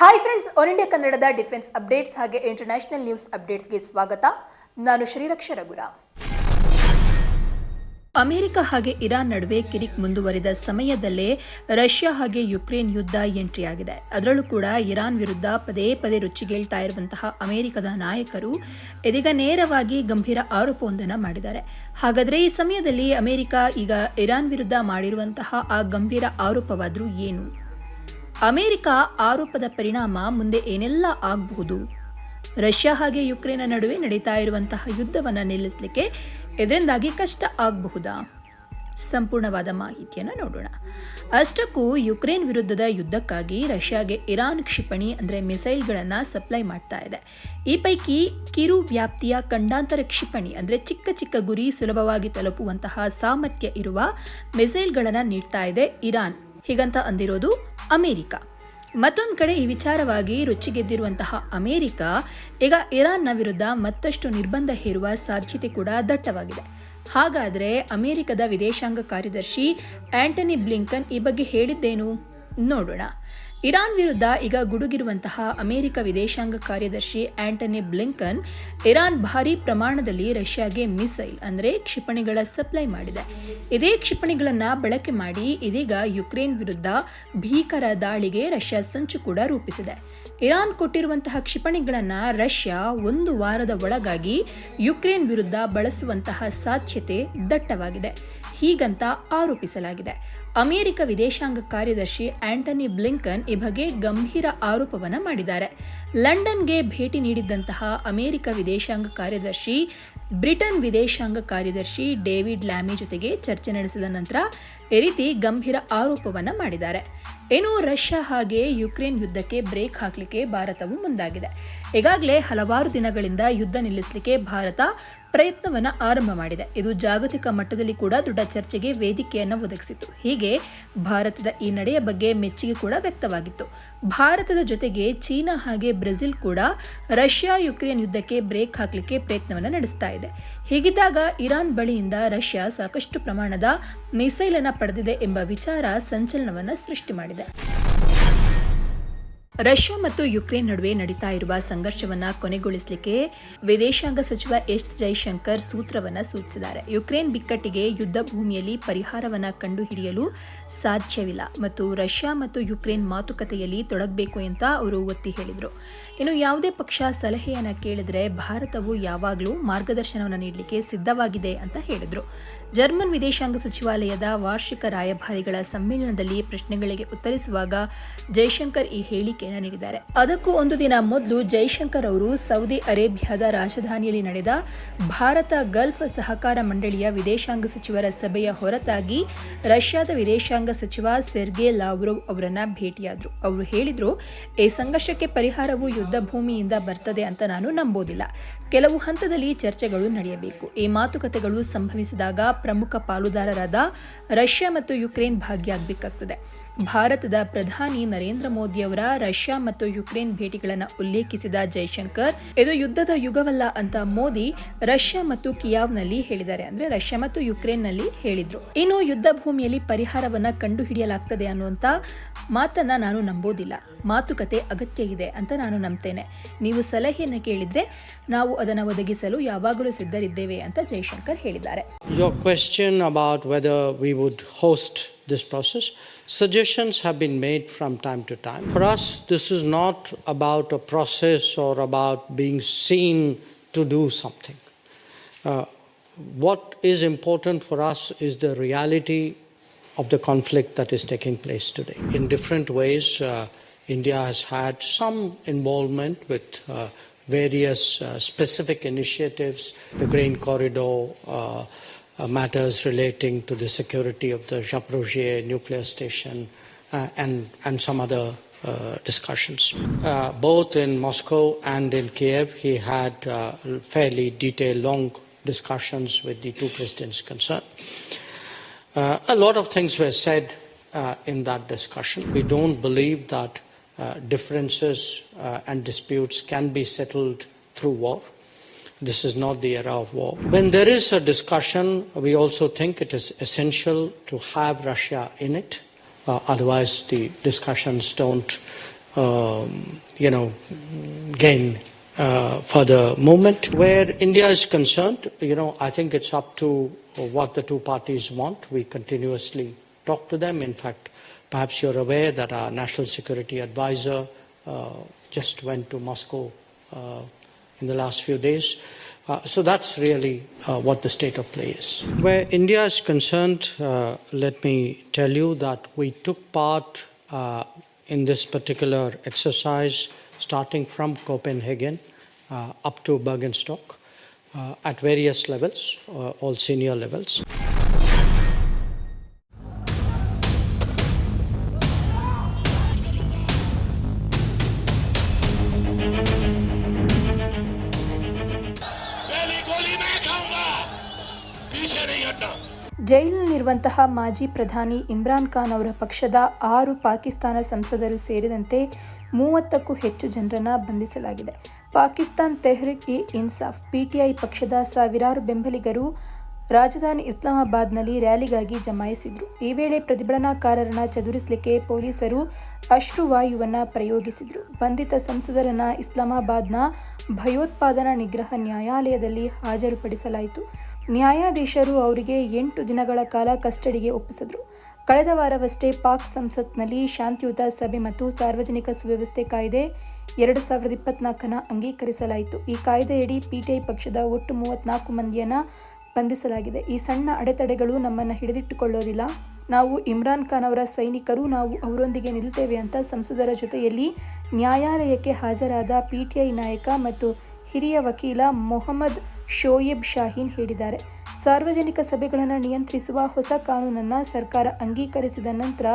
Hi friends all India ಕನ್ನಡದ defence updates ಹಾಗೆ international news ಅಪ್ಡೇಟ್ಸ್ಗೆ ಸ್ವಾಗತ. ನಾನು ಶ್ರೀರಕ್ಷ ರಘುರ. ಅಮೆರಿಕ ಹಾಗೆ ಇರಾನ್ ನಡುವೆ ಕಿರಿಕ್ ಮುಂದುವರಿದ ಸಮಯದಲ್ಲೇ ರಷ್ಯಾ ಹಾಗೆ ಯುಕ್ರೇನ್ ಯುದ್ಧ ಎಂಟ್ರಿಯಾಗಿದೆ ಅದರಲ್ಲೂ ಕೂಡ ಇರಾನ್ ವಿರುದ್ಧ ಪದೇ ಪದೇ ರುಚಿಗೇಳ್ತಾ ಇರುವಂತಹ ಅಮೆರಿಕದ ನಾಯಕರು ಇದೀಗ ನೇರವಾಗಿ ಗಂಭೀರ ಆರೋಪವೊಂದನ್ನು ಮಾಡಿದ್ದಾರೆ. ಹಾಗಾದರೆ ಈ ಸಮಯದಲ್ಲಿ ಅಮೆರಿಕ ಈಗ ಇರಾನ್ ವಿರುದ್ಧ ಮಾಡಿರುವಂತಹ ಆ ಗಂಭೀರ ಆರೋಪವಾದರೂ ಏನು? ಅಮೆರಿಕ ಆರೋಪದ ಪರಿಣಾಮ ಮುಂದೆ ಏನೆಲ್ಲ ಆಗಬಹುದು? ರಷ್ಯಾ ಹಾಗೆ ಯುಕ್ರೇನ್ನ ನಡುವೆ ನಡೀತಾ ಇರುವಂತಹ ಯುದ್ಧವನ್ನು ನಿಲ್ಲಿಸಲಿಕ್ಕೆ ಇದರಿಂದಾಗಿ ಕಷ್ಟ ಆಗಬಹುದಾ? ಸಂಪೂರ್ಣವಾದ ಮಾಹಿತಿಯನ್ನು ನೋಡೋಣ. ಅಷ್ಟಕ್ಕೂ ಯುಕ್ರೇನ್ ವಿರುದ್ಧದ ಯುದ್ಧಕ್ಕಾಗಿ ರಷ್ಯಾಗೆ ಇರಾನ್ ಕ್ಷಿಪಣಿ ಅಂದರೆ ಮಿಸೈಲ್ಗಳನ್ನು ಸಪ್ಲೈ ಮಾಡ್ತಾ ಇದೆ. ಈ ಪೈಕಿ ಕಿರು ವ್ಯಾಪ್ತಿಯ ಖಂಡಾಂತರ ಕ್ಷಿಪಣಿ ಅಂದರೆ ಚಿಕ್ಕ ಚಿಕ್ಕ ಗುರಿ ಸುಲಭವಾಗಿ ತಲುಪುವಂತಹ ಸಾಮರ್ಥ್ಯ ಇರುವ ಮಿಸೈಲ್ಗಳನ್ನು ನೀಡ್ತಾ ಇದೆ ಇರಾನ್. ಹೀಗಂತ ಅಂದಿರೋದು ಅಮೆರಿಕ. ಮತ್ತೊಂದು ಕಡೆ ಈ ವಿಚಾರವಾಗಿ ರುಚಿಗೆದ್ದಿರುವಂತಹ ಅಮೆರಿಕ, ಈಗ ಇರಾನ್ನ ವಿರುದ್ಧ ಮತ್ತಷ್ಟು ನಿರ್ಬಂಧ ಹೇರುವ ಸಾಧ್ಯತೆ ಕೂಡ ದಟ್ಟವಾಗಿದೆ. ಹಾಗಾದರೆ ಅಮೆರಿಕದ ವಿದೇಶಾಂಗ ಕಾರ್ಯದರ್ಶಿ ಆಂಟನಿ ಬ್ಲಿಂಕನ್ ಈ ಬಗ್ಗೆ ಹೇಳಿದ್ದೇನು? ನೋಡೋಣ. ಇರಾನ್ ವಿರುದ್ಧ ಈಗ ಗುಡುಗಿರುವಂತಹ ಅಮೆರಿಕ ವಿದೇಶಾಂಗ ಕಾರ್ಯದರ್ಶಿ ಆಂಟನಿ ಬ್ಲಿಂಕನ್ ಇರಾನ್ ಭಾರೀ ಪ್ರಮಾಣದಲ್ಲಿ ರಷ್ಯಾಗೆ ಮಿಸೈಲ್, ಅಂದರೆ ಕ್ಷಿಪಣಿಗಳ ಸಪ್ಲೈ ಮಾಡಿದೆ. ಇದೇ ಕ್ಷಿಪಣಿಗಳನ್ನು ಬಳಕೆ ಮಾಡಿ ಇದೀಗ ಯುಕ್ರೇನ್ ವಿರುದ್ಧ ಭೀಕರ ದಾಳಿಗೆ ರಷ್ಯಾ ಸಂಚು ಕೂಡ ರೂಪಿಸಿದೆ. ಇರಾನ್ ಕೊಟ್ಟಿರುವಂತಹ ಕ್ಷಿಪಣಿಗಳನ್ನು ರಷ್ಯಾ ಒಂದು ವಾರದ ಒಳಗಾಗಿ ಯುಕ್ರೇನ್ ವಿರುದ್ಧ ಬಳಸುವಂತಹ ಸಾಧ್ಯತೆ ದಟ್ಟವಾಗಿದೆ. ಹೀಗಂತ ಆರೋಪಿಸಲಾಗಿದೆ. ಅಮೆರಿಕ ವಿದೇಶಾಂಗ ಕಾರ್ಯದರ್ಶಿ ಆಂಟನಿ ಬ್ಲಿಂಕನ್ ಈ ಬಗ್ಗೆ ಗಂಭೀರ ಆರೋಪವನ್ನು ಮಾಡಿದ್ದಾರೆ. ಲಂಡನ್ಗೆ ಭೇಟಿ ನೀಡಿದ್ದಂತಹ ಅಮೆರಿಕ ವಿದೇಶಾಂಗ ಕಾರ್ಯದರ್ಶಿ, ಬ್ರಿಟನ್ ವಿದೇಶಾಂಗ ಕಾರ್ಯದರ್ಶಿ ಡೇವಿಡ್ ಲ್ಯಾಮಿ ಜೊತೆಗೆ ಚರ್ಚೆ ನಡೆಸಿದ ನಂತರ ಈ ರೀತಿ ಗಂಭೀರ ಆರೋಪವನ್ನು ಮಾಡಿದ್ದಾರೆ. ಇನ್ನು ರಷ್ಯಾ ಹಾಗೆ ಯುಕ್ರೇನ್ ಯುದ್ಧಕ್ಕೆ ಬ್ರೇಕ್ ಹಾಕಲಿಕ್ಕೆ ಭಾರತವು ಮುಂದಾಗಿದೆ. ಈಗಾಗಲೇ ಹಲವಾರು ದಿನಗಳಿಂದ ಯುದ್ಧ ನಿಲ್ಲಿಸಲಿಕ್ಕೆ ಭಾರತ ಪ್ರಯತ್ನವನ್ನು ಆರಂಭ ಮಾಡಿದೆ. ಇದು ಜಾಗತಿಕ ಮಟ್ಟದಲ್ಲಿ ಕೂಡ ದೊಡ್ಡ ಚರ್ಚೆಗೆ ವೇದಿಕೆಯನ್ನು ಒದಗಿಸಿತು. ಹೀಗೆ ಭಾರತದ ಈ ನಡೆಯ ಬಗ್ಗೆ ಮೆಚ್ಚುಗೆ ಕೂಡ ವ್ಯಕ್ತವಾಗಿತ್ತು. ಭಾರತದ ಜೊತೆಗೆ ಚೀನಾ ಹಾಗೆ ಬ್ರೆಜಿಲ್ ಕೂಡ ರಷ್ಯಾ ಯುಕ್ರೇನ್ ಯುದ್ಧಕ್ಕೆ ಬ್ರೇಕ್ ಹಾಕಲಿಕ್ಕೆ ಪ್ರಯತ್ನವನ್ನು ನಡೆಸ್ತಾ ಇದೆ. ಹೀಗಿದ್ದಾಗ ಇರಾನ್ ಬಳಿಯಿಂದ ರಷ್ಯಾ ಸಾಕಷ್ಟು ಪ್ರಮಾಣದ ಮಿಸೈಲ್ ಅನ್ನು ಪಡೆದಿದೆ ಎಂಬ ವಿಚಾರ ಸಂಚಲನವನ್ನು ಸೃಷ್ಟಿ ಮಾಡಿದೆ. で。ರಷ್ಯಾ ಮತ್ತು ಯುಕ್ರೇನ್ ನಡುವೆ ನಡೀತಾ ಇರುವ ಸಂಘರ್ಷವನ್ನು ಕೊನೆಗೊಳಿಸಲಿಕ್ಕೆ ವಿದೇಶಾಂಗ ಸಚಿವ ಎಸ್ ಜೈಶಂಕರ್ ಸೂತ್ರವನ್ನ ಸೂಚಿಸಿದ್ದಾರೆ. ಯುಕ್ರೇನ್ ಬಿಕ್ಕಟ್ಟಿಗೆ ಯುದ್ಧ ಭೂಮಿಯಲ್ಲಿ ಪರಿಹಾರವನ್ನು ಕಂಡುಹಿಡಿಯಲು ಸಾಧ್ಯವಿಲ್ಲ ಮತ್ತು ರಷ್ಯಾ ಮತ್ತು ಯುಕ್ರೇನ್ ಮಾತುಕತೆಯಲ್ಲಿ ತೊಡಗಬೇಕು ಅಂತ ಅವರು ಒತ್ತಿ ಹೇಳಿದರು. ಇನ್ನು ಯಾವುದೇ ಪಕ್ಷ ಸಲಹೆಯನ್ನು ಕೇಳಿದರೆ ಭಾರತವು ಯಾವಾಗಲೂ ಮಾರ್ಗದರ್ಶನವನ್ನು ನೀಡಲಿಕ್ಕೆ ಸಿದ್ಧವಾಗಿದೆ ಅಂತ ಹೇಳಿದರು. ಜರ್ಮನ್ ವಿದೇಶಾಂಗ ಸಚಿವಾಲಯದ ವಾರ್ಷಿಕ ರಾಯಭಾರಿಗಳ ಸಮ್ಮೇಳನದಲ್ಲಿ ಪ್ರಶ್ನೆಗಳಿಗೆ ಉತ್ತರಿಸುವಾಗ ಜೈಶಂಕರ್ ಈ ಹೇಳಿಕೆಯನ್ನು ನೀಡಿದ್ದಾರೆ. ಅದಕ್ಕೂ ಒಂದು ದಿನ ಮೊದಲು ಜೈಶಂಕರ್ ಅವರು ಸೌದಿ ಅರೇಬಿಯಾದ ರಾಜಧಾನಿಯಲ್ಲಿ ನಡೆದ ಭಾರತ ಗಲ್ಫ್ ಸಹಕಾರ ಮಂಡಳಿಯ ವಿದೇಶಾಂಗ ಸಚಿವರ ಸಭೆಯ ಹೊರತಾಗಿ ರಷ್ಯಾದ ವಿದೇಶಾಂಗ ಸಚಿವ ಸೆರ್ಗೆ ಲಾವ್ರೋವ್ ಅವರನ್ನ ಭೇಟಿಯಾದರು. ಅವರು ಹೇಳಿದರು, ಈ ಸಂಘರ್ಷಕ್ಕೆ ಪರಿಹಾರವು ಯುದ್ಧ ಭೂಮಿಯಿಂದ ಬರ್ತದೆ ಅಂತ ನಾನು ನಂಬೋದಿಲ್ಲ. ಕೆಲವು ಹಂತದಲ್ಲಿ ಚರ್ಚೆಗಳು ನಡೆಯಬೇಕು. ಈ ಮಾತುಕತೆಗಳು ಸಂಭವಿಸಿದಾಗ ಪ್ರಮುಖ ಪಾಲುದಾರರಾದ ರಷ್ಯಾ ಮತ್ತು ಯುಕ್ರೇನ್ ಭಾಗಿಯಾಗಬೇಕಾಗ್ತದೆ. ಭಾರತದ ಪ್ರಧಾನಿ ನರೇಂದ್ರ ಮೋದಿಯವರ ರಷ್ಯಾ ಮತ್ತು ಯುಕ್ರೇನ್ ಭೇಟಿಗಳನ್ನು ಉಲ್ಲೇಖಿಸಿದ ಜೈಶಂಕರ್ ಇದು ಯುದ್ಧದ ಯುಗವಲ್ಲ ಅಂತ ಮೋದಿ ರಷ್ಯಾ ಮತ್ತು ಕಿಯಾವ್ನಲ್ಲಿ ಹೇಳಿದ್ದಾರೆ. ಅಂದ್ರೆ ರಷ್ಯಾ ಮತ್ತು ಯುಕ್ರೇನ್ನಲ್ಲಿ ಹೇಳಿದ್ರು. ಇನ್ನು ಯುದ್ಧ ಭೂಮಿಯಲ್ಲಿ ಪರಿಹಾರವನ್ನ ಕಂಡುಹಿಡಿಯಲಾಗ್ತದೆ ಅನ್ನುವಂತ ಮಾತನ್ನ ನಾನು ನಂಬೋದಿಲ್ಲ. ಮಾತುಕತೆ ಅಗತ್ಯ ಇದೆ ಅಂತ ನಾನು ನಂಬ್ತೇನೆ. ನೀವು ಸಲಹೆಯನ್ನು ಕೇಳಿದ್ರೆ ನಾವು ಅದನ್ನು ಒದಗಿಸಲು ಯಾವಾಗಲೂ ಸಿದ್ಧರಿದ್ದೇವೆ ಅಂತ ಜೈಶಂಕರ್ ಹೇಳಿದ್ದಾರೆ. Whether we would host this process, suggestions have been made from time to time. For us, this is not about a process or about being seen to do something. Uh, what is important for us is the reality of the conflict that is taking place today. In different ways, uh, India has had some involvement with uh, various uh, specific initiatives, the grain corridor, uh, matters relating to the security of the Zaporozhye nuclear station, uh, and, and some other uh, discussions. Uh, both in Moscow and in Kiev, he had uh, fairly detailed, long discussions with the two presidents concerned. Uh, a lot of things were said uh, in that discussion. We don't believe that uh, differences uh, and disputes can be settled through war. This is not the era of war. When there is a discussion, we also think it is essential to have Russia in it. Uh, otherwise, the discussions don't um, you know, gain uh, for the movement. Where India is concerned, you know, I think it's up to what the two parties want. We continuously talk to them. In fact, perhaps you're aware that our national security advisor uh, just went to Moscow uh, in the last few days. Uh, so that's really uh, what the state of play is. Where India is concerned, uh, let me tell you that we took part uh, in this particular exercise starting from Copenhagen uh, up to Bergenstock uh, at various levels, all senior levels. ಜೈಲಿನಲ್ಲಿರುವಂತಹ ಮಾಜಿ ಪ್ರಧಾನಿ ಇಮ್ರಾನ್ ಖಾನ್ ಅವರ ಪಕ್ಷದ ಆರು ಪಾಕಿಸ್ತಾನ ಸಂಸದರು ಸೇರಿದಂತೆ ಮೂವತ್ತಕ್ಕೂ ಹೆಚ್ಚು ಜನರನ್ನ ಬಂಧಿಸಲಾಗಿದೆ. ಪಾಕಿಸ್ತಾನ್ ತೆಹ್ರಿಕ್ ಇ ಇನ್ಸಾಫ್, ಪಿಟಿಐ ಪಕ್ಷದ ಸಾವಿರಾರು ಬೆಂಬಲಿಗರು ರಾಜಧಾನಿ ಇಸ್ಲಾಮಾಬಾದ್ನಲ್ಲಿ ರ್ಯಾಲಿಗಾಗಿ ಜಮಾಯಿಸಿದ್ರು. ಈ ವೇಳೆ ಪ್ರತಿಭಟನಾಕಾರರನ್ನ ಚದುರಿಸಲಿಕ್ಕೆ ಪೊಲೀಸರು ಅಶ್ರುವಾಯುವನ್ನ ಪ್ರಯೋಗಿಸಿದ್ರು. ಬಂಧಿತ ಸಂಸದರನ್ನ ಇಸ್ಲಾಮಾಬಾದ್ನ ಭಯೋತ್ಪಾದನಾ ನಿಗ್ರಹ ನ್ಯಾಯಾಲಯದಲ್ಲಿ ಹಾಜರುಪಡಿಸಲಾಯಿತು. ನ್ಯಾಯಾಧೀಶರು ಅವರಿಗೆ ಎಂಟು ದಿನಗಳ ಕಾಲ ಕಸ್ಟಡಿಗೆ ಒಪ್ಪಿಸಿದ್ರು. ಕಳೆದ ವಾರವಷ್ಟೇ ಪಾಕ್ ಸಂಸತ್ನಲ್ಲಿ ಶಾಂತಿಯುತ ಸಭೆ ಮತ್ತು ಸಾರ್ವಜನಿಕ ಸುವ್ಯವಸ್ಥೆ ಕಾಯ್ದೆ ಎರಡು ಸಾವಿರದ ಇಪ್ಪತ್ನಾಲ್ಕನ ಅಂಗೀಕರಿಸಲಾಯಿತು. ಈ ಕಾಯ್ದೆಯಡಿ ಪಿಟಿಐ ಪಕ್ಷದ ಒಟ್ಟು ಮೂವತ್ನಾಲ್ಕು ಮಂದಿಯನ್ನ ಬಂಧಿಸಲಾಗಿದೆ. ಈ ಸಣ್ಣ ಅಡೆತಡೆಗಳು ನಮ್ಮನ್ನು ಹಿಡಿದಿಟ್ಟುಕೊಳ್ಳೋದಿಲ್ಲ. ನಾವು ಇಮ್ರಾನ್ ಖಾನ್ ಅವರ ಸೈನಿಕರು, ನಾವು ಅವರೊಂದಿಗೆ ನಿಲ್ತೇವೆ ಅಂತ ಸಂಸದರ ಜೊತೆಯಲ್ಲಿ ನ್ಯಾಯಾಲಯಕ್ಕೆ ಹಾಜರಾದ ಪಿಟಿಐ ನಾಯಕ ಮತ್ತು ಹಿರಿಯ ವಕೀಲ ಮೊಹಮ್ಮದ್ ಶೋಯಿಬ್ ಶಾಹೀನ್ ಹೇಳಿದ್ದಾರೆ. ಸಾರ್ವಜನಿಕ ಸಭೆಗಳನ್ನು ನಿಯಂತ್ರಿಸುವ ಹೊಸ ಕಾನೂನನ್ನು ಸರ್ಕಾರ ಅಂಗೀಕರಿಸಿದ ನಂತರ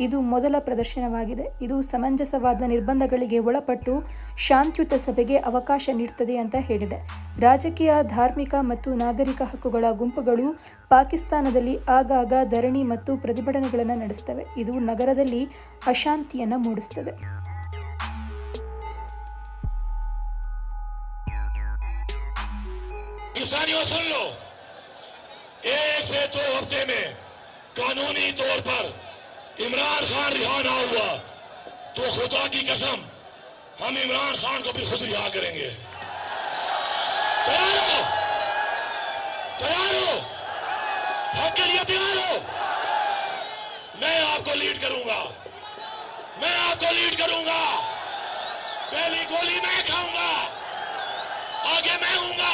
ಇದು ಮೊದಲ ಪ್ರದರ್ಶನವಾಗಿದೆ. ಇದು ಸಮಂಜಸವಾದ ನಿರ್ಬಂಧಗಳಿಗೆ ಒಳಪಟ್ಟು ಶಾಂತಿಯುತ ಸಭೆಗೆ ಅವಕಾಶ ನೀಡುತ್ತದೆ ಅಂತ ಹೇಳಿದೆ. ರಾಜಕೀಯ, ಧಾರ್ಮಿಕ ಮತ್ತು ನಾಗರಿಕ ಹಕ್ಕುಗಳ ಗುಂಪುಗಳು ಪಾಕಿಸ್ತಾನದಲ್ಲಿ ಆಗಾಗ ಧರಣಿ ಮತ್ತು ಪ್ರತಿಭಟನೆಗಳನ್ನು ನಡೆಸುತ್ತವೆ ಇದು ನಗರದಲ್ಲಿ ಅಶಾಂತಿಯನ್ನು ಮೂಡಿಸುತ್ತದೆ एक से दो हफ़्ते में कानूनी तौर पर इमरान खान रिहा ना हुआ तो खुदा की कसम, हम इमरान खान को भी खुद रिहा करेंगे। तैयार हो? तैयार हो? हक के लिए तैयार हो? मैं आपको लीड करूँगा। मैं आपको लीड करूँगा। पहली गोली मैं खाऊँगा। आगे मैं हूँगा।